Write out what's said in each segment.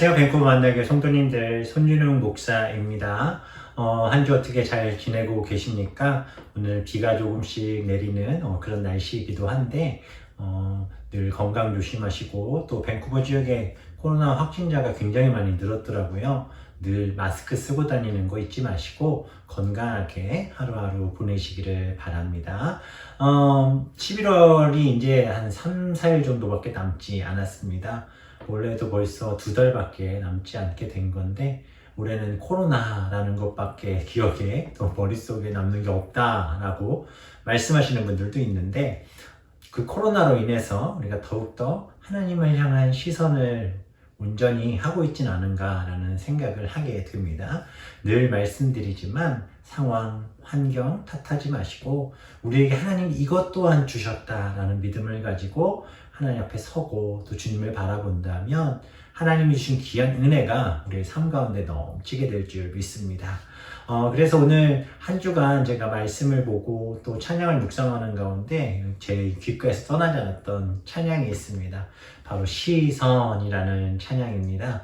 안녕하세요. 밴쿠버 만나게 성도님들 손준웅 목사입니다. 어, 한 주 어떻게 잘 지내고 계십니까? 오늘 비가 조금씩 내리는 어, 그런 날씨이기도 한데 어, 늘 건강 조심하시고 또 밴쿠버 지역에 코로나 확진자가 굉장히 많이 늘었더라고요. 늘 마스크 쓰고 다니는 거 잊지 마시고 건강하게 하루하루 보내시기를 바랍니다. 어, 11월이 이제 한 3, 4일 정도밖에 남지 않았습니다. 올해도 벌써 두 달밖에 남지 않게 된 건데 올해는 코로나라는 것밖에 기억에 또 머릿속에 남는 게 없다라고 말씀하시는 분들도 있는데 그 코로나로 인해서 우리가 더욱더 하나님을 향한 시선을 온전히 하고 있진 않은가라는 생각을 하게 됩니다. 늘 말씀드리지만 상황, 환경 탓하지 마시고 우리에게 하나님 이것 또한 주셨다라는 믿음을 가지고 하나님 앞에 서고 또 주님을 바라본다면 하나님이 주신 귀한 은혜가 우리의 삶 가운데 넘치게 될 줄 믿습니다. 어, 그래서 오늘 한 주간 제가 말씀을 보고 또 찬양을 묵상하는 가운데 제 귓가에서 떠나지 않았던 찬양이 있습니다. 바로 시선이라는 찬양입니다.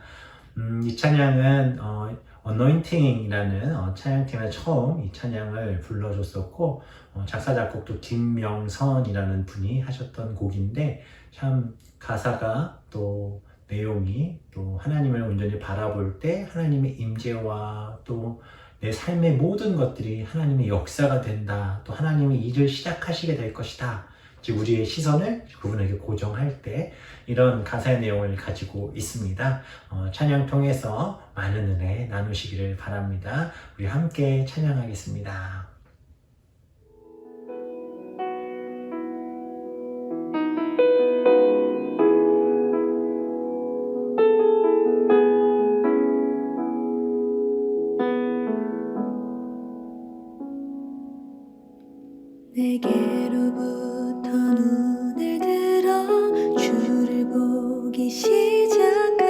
음, 이 찬양은 어, 어노인팅이라는 어, 찬양팀에 처음 이 찬양을 불러줬었고 어, 작사 작곡도 김명선이라는 분이 하셨던 곡인데 참 가사가 또 내용이 또 하나님을 온전히 바라볼 때 하나님의 임재와 또 내 삶의 모든 것들이 하나님의 역사가 된다. 또 하나님이 일을 시작하시게 될 것이다. 즉 우리의 시선을 그분에게 고정할 때 이런 가사의 내용을 가지고 있습니다. 어, 찬양 통해서 많은 은혜 나누시기를 바랍니다. 우리 함께 찬양하겠습니다. 내게로 부 터 눈을 들어 주를 보기 시작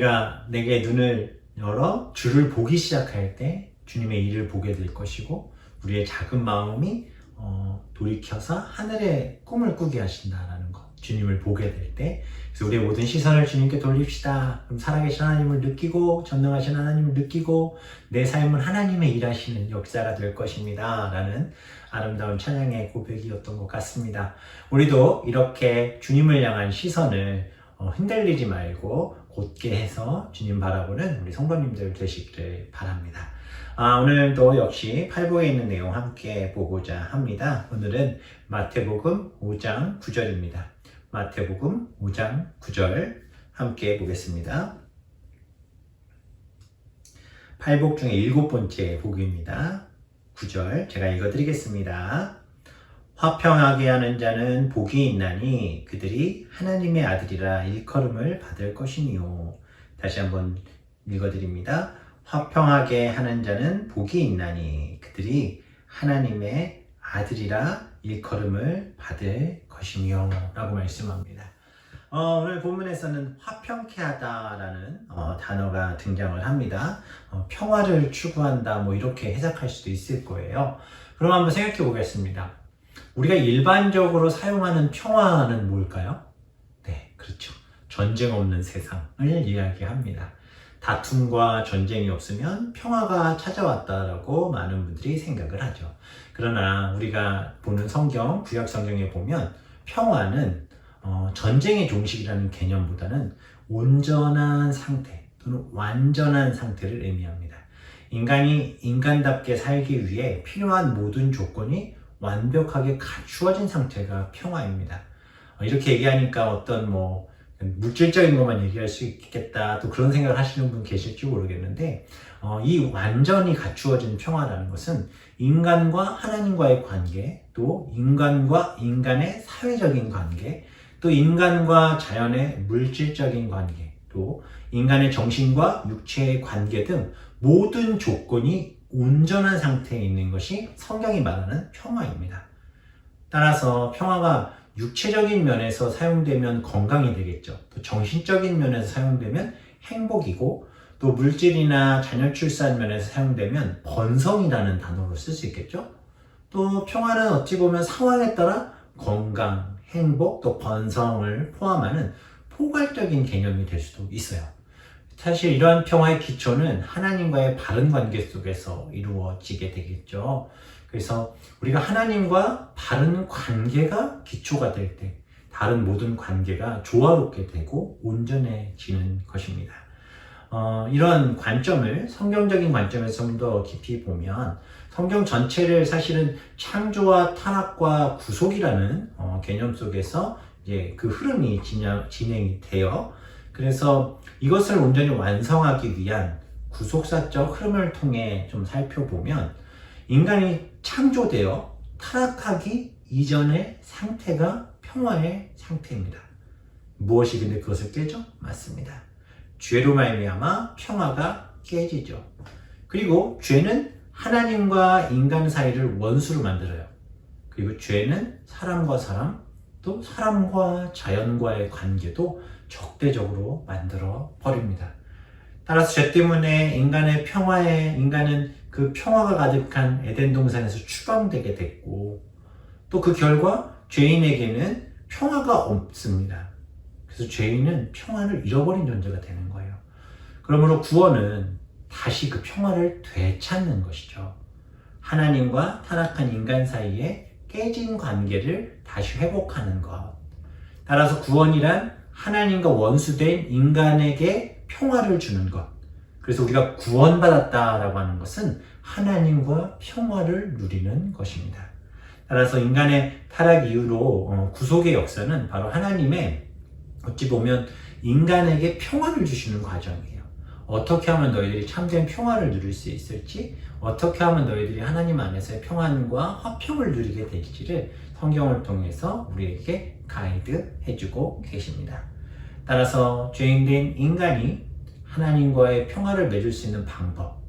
우리가 내게 눈을 열어 주를 보기 시작할 때 주님의 일을 보게 될 것이고 우리의 작은 마음이 어, 돌이켜서 하늘의 꿈을 꾸게 하신다라는 것. 주님을 보게 될 때, 그래서 우리의 모든 시선을 주님께 돌립시다. 그럼 살아계신 하나님을 느끼고, 전능하신 하나님을 느끼고, 내 삶은 하나님의 일하시는 역사가 될 것입니다. 라는 아름다운 찬양의 고백이었던 것 같습니다. 우리도 이렇게 주님을 향한 시선을 어, 흔들리지 말고 곧게 해서 주님 바라보는 우리 성도님들 되시기를 바랍니다. 아, 오늘도 역시 팔복에 있는 내용 함께 보고자 합니다. 오늘은 마태복음 5장 9절입니다. 마태복음 5장 9절 함께 보겠습니다. 팔복 중에 일곱 번째 복입니다. 9절 제가 읽어드리겠습니다. 화평하게 하는 자는 복이 있나니 그들이 하나님의 아들이라 일컬음을 받을 것이니요. 다시 한번 읽어드립니다. 화평하게 하는 자는 복이 있나니 그들이 하나님의 아들이라 일컬음을 받을 것이며 라고 말씀합니다. 어, 오늘 본문에서는 화평케 하다라는 어, 단어가 등장을 합니다. 어, 평화를 추구한다 뭐 이렇게 해석할 수도 있을 거예요. 그럼 한번 생각해 보겠습니다. 우리가 일반적으로 사용하는 평화는 뭘까요? 네, 그렇죠. 전쟁 없는 세상을 이야기합니다. 다툼과 전쟁이 없으면 평화가 찾아왔다라고 많은 분들이 생각을 하죠. 그러나 우리가 보는 성경, 구약 성경에 보면 평화는 어, 전쟁의 종식이라는 개념보다는 온전한 상태 또는 완전한 상태를 의미합니다. 인간이 인간답게 살기 위해 필요한 모든 조건이 완벽하게 갖추어진 상태가 평화입니다. 어, 이렇게 얘기하니까 어떤 뭐 물질적인 것만 얘기할 수 있겠다 또 그런 생각을 하시는 분 계실지 모르겠는데 어, 이 완전히 갖추어진 평화라는 것은 인간과 하나님과의 관계 또 인간과 인간의 사회적인 관계 또 인간과 자연의 물질적인 관계 또 인간의 정신과 육체의 관계 등 모든 조건이 온전한 상태에 있는 것이 성경이 말하는 평화입니다. 따라서 평화가 육체적인 면에서 사용되면 건강이 되겠죠. 또 정신적인 면에서 사용되면 행복이고 또 물질이나 자녀 출산 면에서 사용되면 번성이라는 단어로 쓸 수 있겠죠. 또 평화는 어찌 보면 상황에 따라 건강, 행복, 또 번성을 포함하는 포괄적인 개념이 될 수도 있어요. 사실 이러한 평화의 기초는 하나님과의 바른 관계 속에서 이루어지게 되겠죠. 그래서 우리가 하나님과 바른 관계가 기초가 될 때 다른 모든 관계가 조화롭게 되고 온전해지는 것입니다. 어, 이런 관점을 성경적인 관점에서 좀 더 깊이 보면 성경 전체를 사실은 창조와 타락과 구속이라는 어, 개념 속에서 이제 그 흐름이 진행, 진행이 돼요. 그래서 이것을 온전히 완성하기 위한 구속사적 흐름을 통해 좀 살펴보면 인간이 창조되어 타락하기 이전의 상태가 평화의 상태입니다. 무엇이 근데 그것을 깨죠? 맞습니다. 죄로 말미암아 평화가 깨지죠. 그리고 죄는 하나님과 인간 사이를 원수로 만들어요. 그리고 죄는 사람과 사람, 또 사람과 자연과의 관계도 적대적으로 만들어 버립니다. 따라서 죄 때문에 인간의 평화에 인간은 그 평화가 가득한 에덴 동산에서 추방되게 됐고 또 그 결과 죄인에게는 평화가 없습니다. 그래서 죄인은 평화를 잃어버린 존재가 되는 거예요. 그러므로 구원은 다시 그 평화를 되찾는 것이죠. 하나님과 타락한 인간 사이에 깨진 관계를 다시 회복하는 것. 따라서 구원이란 하나님과 원수된 인간에게 평화를 주는 것. 그래서 우리가 구원받았다라고 하는 것은 하나님과 평화를 누리는 것입니다. 따라서 인간의 타락 이후로 어, 구속의 역사는 바로 하나님의 어찌 보면 인간에게 평화를 주시는 과정이에요. 어떻게 하면 너희들이 참된 평화를 누릴 수 있을지, 어떻게 하면 너희들이 하나님 안에서의 평안과 화평을 누리게 될지를 성경을 통해서 우리에게 가이드 해주고 계십니다. 따라서 죄인된 인간이 하나님과의 평화를 맺을 수 있는 방법.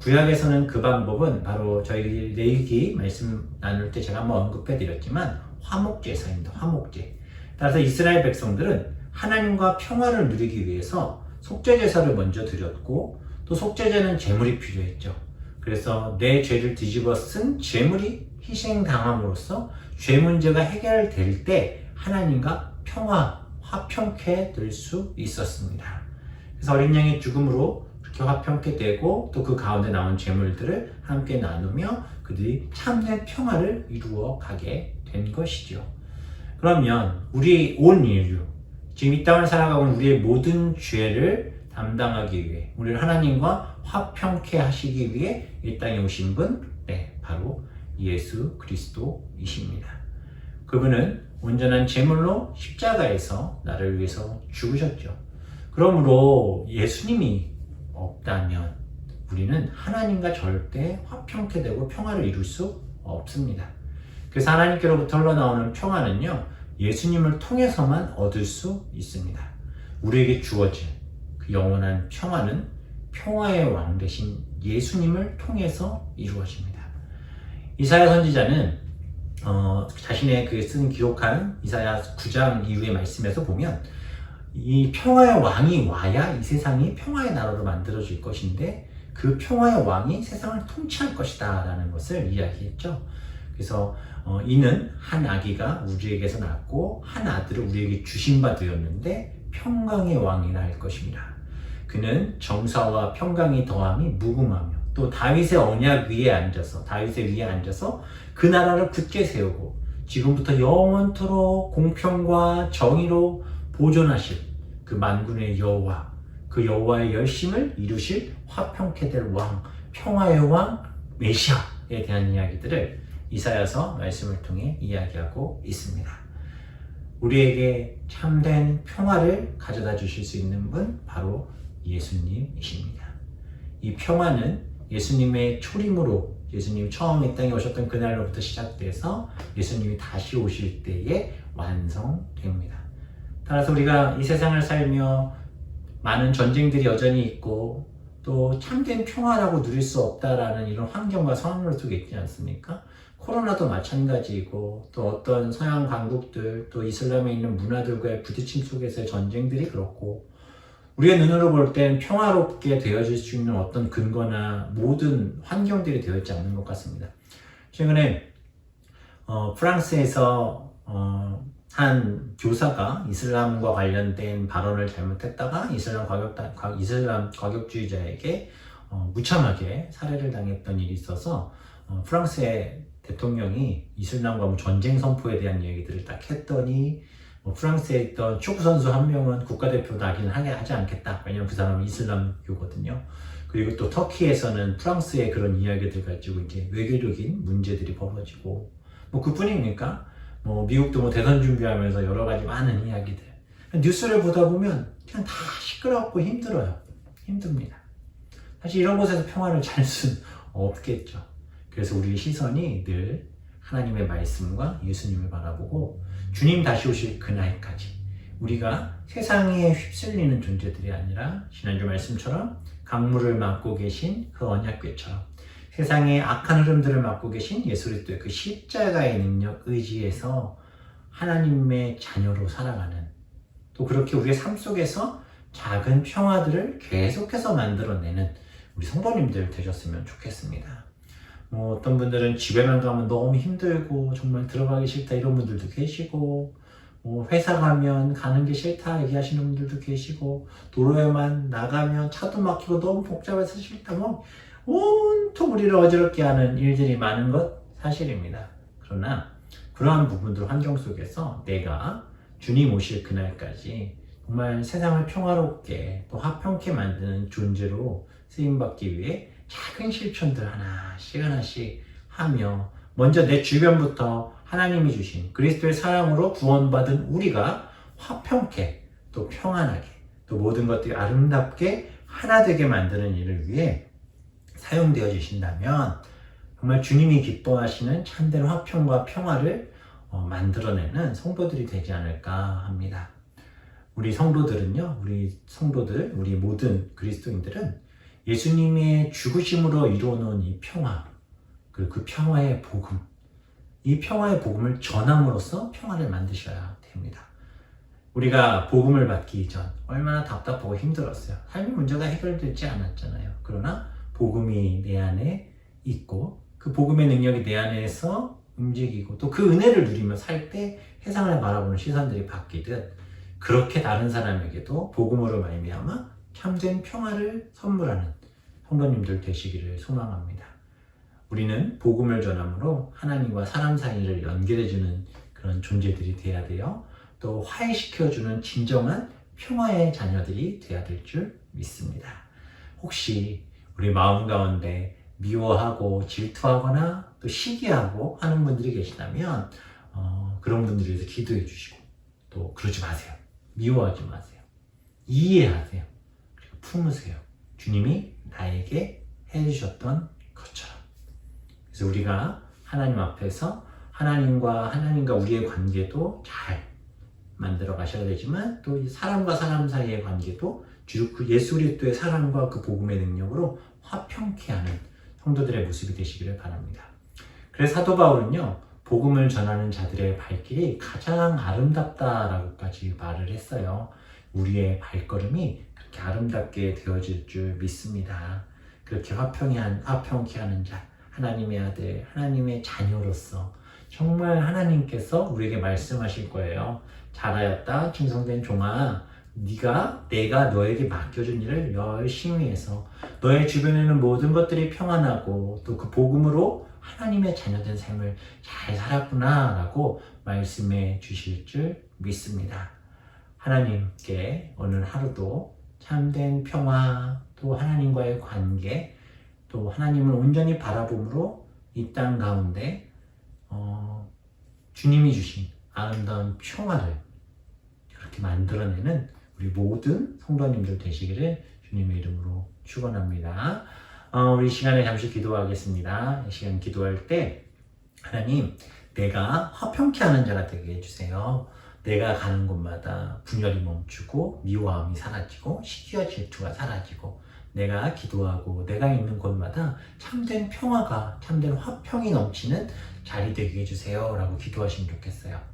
구약에서는 그 방법은 바로 저희 레이기 말씀 나눌 때 제가 한번 언급해 드렸지만 화목제사입니다. 화목제. 따라서 이스라엘 백성들은 하나님과 평화를 누리기 위해서 속죄제사를 먼저 드렸고 또 속죄제는 제물이 필요했죠. 그래서 내 죄를 뒤집어 쓴 제물이 희생당함으로써 죄 문제가 해결될 때 하나님과 평화, 화평케 될 수 있었습니다. 그래서 어린 양의 죽음으로 그렇게 화평케 되고 또 그 가운데 나온 재물들을 함께 나누며 그들이 참된 평화를 이루어 가게 된 것이죠. 그러면 우리 온 인류, 지금 이 땅을 살아가고 있는 우리의 모든 죄를 담당하기 위해 우리를 하나님과 화평케 하시기 위해 이 땅에 오신 분, 네, 바로 예수 그리스도이십니다. 그분은 온전한 제물로 십자가에서 나를 위해서 죽으셨죠. 그러므로 예수님이 없다면 우리는 하나님과 절대 화평케 되고 평화를 이룰 수 없습니다. 그래서 하나님께로부터 흘러나오는 평화는요, 예수님을 통해서만 얻을 수 있습니다. 우리에게 주어진 그 영원한 평화는 평화의 왕 대신 예수님을 통해서 이루어집니다. 이사야 선지자는 어, 자신의 그 쓴 기록한 이사야 9장 이후의 말씀에서 보면 이 평화의 왕이 와야 이 세상이 평화의 나라로 만들어질 것인데 그 평화의 왕이 세상을 통치할 것이다 라는 것을 이야기했죠. 그래서 어, 이는 한 아기가 우리에게서 낳고 한 아들을 우리에게 주신 바 되었는데 평강의 왕이라 할 것입니다. 그는 정사와 평강이 더함이 무궁하며 또 다윗의 언약 위에 앉아서 다윗의 위에 앉아서 그 나라를 굳게 세우고 지금부터 영원토록 공평과 정의로 보존하실 그 만군의 여호와 그 여호와의 열심을 이루실 화평케 될 왕 평화의 왕 메시아에 대한 이야기들을 이사야서 말씀을 통해 이야기하고 있습니다. 우리에게 참된 평화를 가져다 주실 수 있는 분 바로 예수님이십니다. 이 평화는 예수님의 초림으로 예수님 처음 이 땅에 오셨던 그날로부터 시작돼서 예수님이 다시 오실 때에 완성됩니다. 따라서 우리가 이 세상을 살며 많은 전쟁들이 여전히 있고 또 참된 평화라고 누릴 수 없다라는 이런 환경과 상황을 속에 있지 않습니까? 코로나도 마찬가지이고 또 어떤 서양 강국들 또 이슬람에 있는 문화들과의 부딪힘 속에서의 전쟁들이 그렇고 우리의 눈으로 볼 땐 평화롭게 되어질 수 있는 어떤 근거나 모든 환경들이 되어 있지 않는 것 같습니다. 최근에 어, 프랑스에서 어, 한 교사가 이슬람과 관련된 발언을 잘못했다가 이슬람 과격 이슬람 과격주의자에게 어, 무참하게 살해를 당했던 일이 있어서 어, 프랑스의 대통령이 이슬람과 뭐 전쟁 선포에 대한 얘기들을 딱 했더니 뭐 프랑스에 있던 축구 선수 한 명은 국가대표 나기는 하게 하지 않겠다. 왜냐면 그 사람은 이슬람교거든요. 그리고 또 터키에서는 프랑스의 그런 이야기들 가지고 이제 외교적인 문제들이 벌어지고 뭐 그뿐입니까? 뭐 미국도 뭐 대선 준비하면서 여러 가지 많은 이야기들 뉴스를 보다 보면 그냥 다 시끄럽고 힘들어요. 힘듭니다. 사실 이런 곳에서 평화를 찾을 수는 없겠죠. 그래서 우리의 시선이 늘 하나님의 말씀과 예수님을 바라보고 주님 다시 오실 그날까지 우리가 세상에 휩쓸리는 존재들이 아니라 지난주 말씀처럼 강물을 막고 계신 그 언약궤처럼 세상의 악한 흐름들을 막고 계신 예수 그리스도의 그 십자가의 능력 의지에서 하나님의 자녀로 살아가는 또 그렇게 우리의 삶 속에서 작은 평화들을 계속해서 만들어내는 우리 성도님들 되셨으면 좋겠습니다. 뭐 어떤 분들은 집에만 가면 너무 힘들고 정말 들어가기 싫다 이런 분들도 계시고 뭐 회사 가면 가는 게 싫다 얘기하시는 분들도 계시고 도로에만 나가면 차도 막히고 너무 복잡해서 싫다 뭐 온통 우리를 어지럽게 하는 일들이 많은 것 사실입니다. 그러나 그러한 부분들 환경 속에서 내가 주님 오실 그날까지 정말 세상을 평화롭게 또 화평케 만드는 존재로 쓰임받기 위해 작은 실천들 하나씩 하나씩 하며 먼저 내 주변부터 하나님이 주신 그리스도의 사랑으로 구원받은 우리가 화평케 또 평안하게 또 모든 것들이 아름답게 하나 되게 만드는 일을 위해 사용되어지신다면 정말 주님이 기뻐하시는 참된 화평과 평화를 어, 만들어내는 성도들이 되지 않을까 합니다. 우리 성도들은요, 우리 성도들, 우리 모든 그리스도인들은 예수님의 죽으심으로 이루어놓은 이 평화, 그리고 그 평화의 복음, 이 평화의 복음을 전함으로써 평화를 만드셔야 됩니다. 우리가 복음을 받기 이전 얼마나 답답하고 힘들었어요. 삶의 문제가 해결되지 않았잖아요. 그러나 복음이 내 안에 있고 그 복음의 능력이 내 안에서 움직이고 또 그 은혜를 누리며 살 때 세상을 바라보는 시선들이 바뀌듯 그렇게 다른 사람에게도 복음으로 말미암아 참된 평화를 선물하는 성도님들 되시기를 소망합니다. 우리는 복음을 전함으로 하나님과 사람 사이를 연결해주는 그런 존재들이 돼야 돼요. 또 화해시켜주는 진정한 평화의 자녀들이 돼야 될 줄 믿습니다. 혹시 우리 마음 가운데 미워하고 질투하거나 또 시기하고 하는 분들이 계시다면 어, 그런 분들에 대해서 기도해 주시고 또 그러지 마세요. 미워하지 마세요. 이해하세요. 그리고 품으세요. 주님이 나에게 해주셨던 것처럼. 그래서 우리가 하나님 앞에서 하나님과 하나님과 우리의 관계도 잘 만들어 가셔야 되지만 또이 사람과 사람 사이의 관계도 주그 예수 그리스도의 사랑과 그 복음의 능력으로 화평케 하는 성도들의 모습이 되시기를 바랍니다. 그래서 사도 바울은요 복음을 전하는 자들의 발길이 가장 아름답다라고까지 말을 했어요. 우리의 발걸음이 그렇게 아름답게 되어질 줄 믿습니다. 그렇게 화평히 한, 화평케 하는 자, 하나님의 아들, 하나님의 자녀로서 정말 하나님께서 우리에게 말씀하실 거예요. 잘하였다, 충성된 종아. 네가 내가 너에게 맡겨준 일을 열심히 해서 너의 주변에는 모든 것들이 평안하고 또 그 복음으로 하나님의 자녀된 삶을 잘 살았구나 라고 말씀해 주실 줄 믿습니다. 하나님께 오늘 하루도 참된 평화 또 하나님과의 관계 또 하나님을 온전히 바라봄으로 이 땅 가운데 어, 주님이 주신 아름다운 평화를 그렇게 만들어내는 우리 모든 성도님들 되시기를 주님의 이름으로 축원합니다. 어, 우리 시간에 잠시 기도하겠습니다. 이 시간 기도할 때 하나님 내가 화평케 하는 자가 되게 해주세요. 내가 가는 곳마다 분열이 멈추고 미워함이 사라지고 시기와 질투가 사라지고 내가 기도하고 내가 있는 곳마다 참된 평화가 참된 화평이 넘치는 자리 되게 해주세요 라고 기도하시면 좋겠어요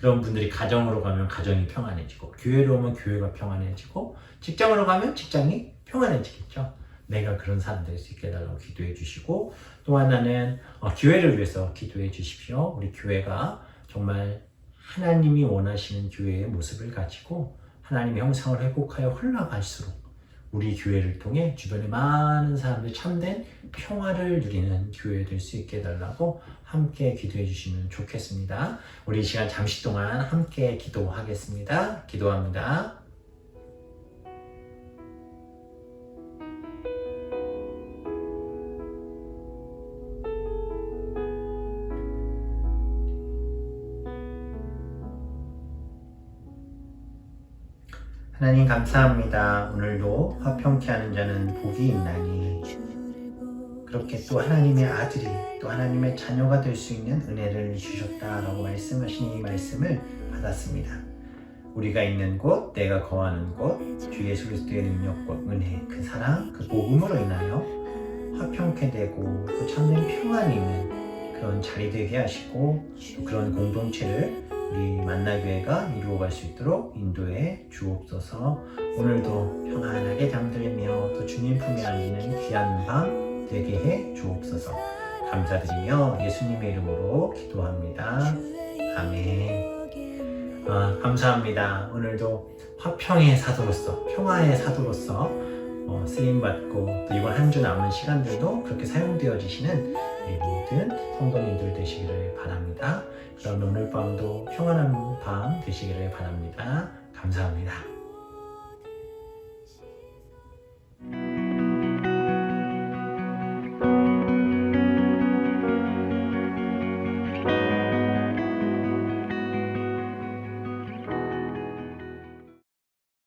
그런 분들이 가정으로 가면 가정이 평안해지고 교회로 오면 교회가 평안해지고 직장으로 가면 직장이 평안해지겠죠. 내가 그런 사람 될 수 있게 해달라고 기도해 주시고 또 하나는 어, 교회를 위해서 기도해 주십시오. 우리 교회가 정말 하나님이 원하시는 교회의 모습을 가지고 하나님의 형상을 회복하여 흘러갈수록 우리 교회를 통해 주변의 많은 사람들이 참된 평화를 누리는 교회 될 수 있게 해달라고 함께 기도해 주시면 좋겠습니다. 우리 이 시간 잠시 동안 함께 기도하겠습니다. 기도합니다. 하나님 감사합니다. 오늘도 화평케 하는 자는 복이 있나니 그렇게 또 하나님의 아들이 또 하나님의 자녀가 될 수 있는 은혜를 주셨다라고 말씀하신 이 말씀을 받았습니다. 우리가 있는 곳, 내가 거하는 곳, 주 예수 그리스도의 능력과 은혜, 그 사랑, 그 복음으로 인하여 화평케 되고 또 참된 평안이 있는 그런 자리 되게 하시고 또 그런 공동체를 우리 만나교회가 이루어갈 수 있도록 인도해 주옵소서. 오늘도 평안하게 잠들며 또 주님 품에 안기는 귀한 밤 되게 해 주옵소서. 감사드리며 예수님의 이름으로 기도합니다. 아멘. 아, 감사합니다. 오늘도 화평의 사도로서, 평화의 사도로서 어, 쓰임받고 또 이번 한 주 남은 시간들도 그렇게 사용되어지시는 우리 모든 성도님들 되시기를 바랍니다. 그럼 오늘 밤도 평안한 밤 되시기를 바랍니다. 감사합니다.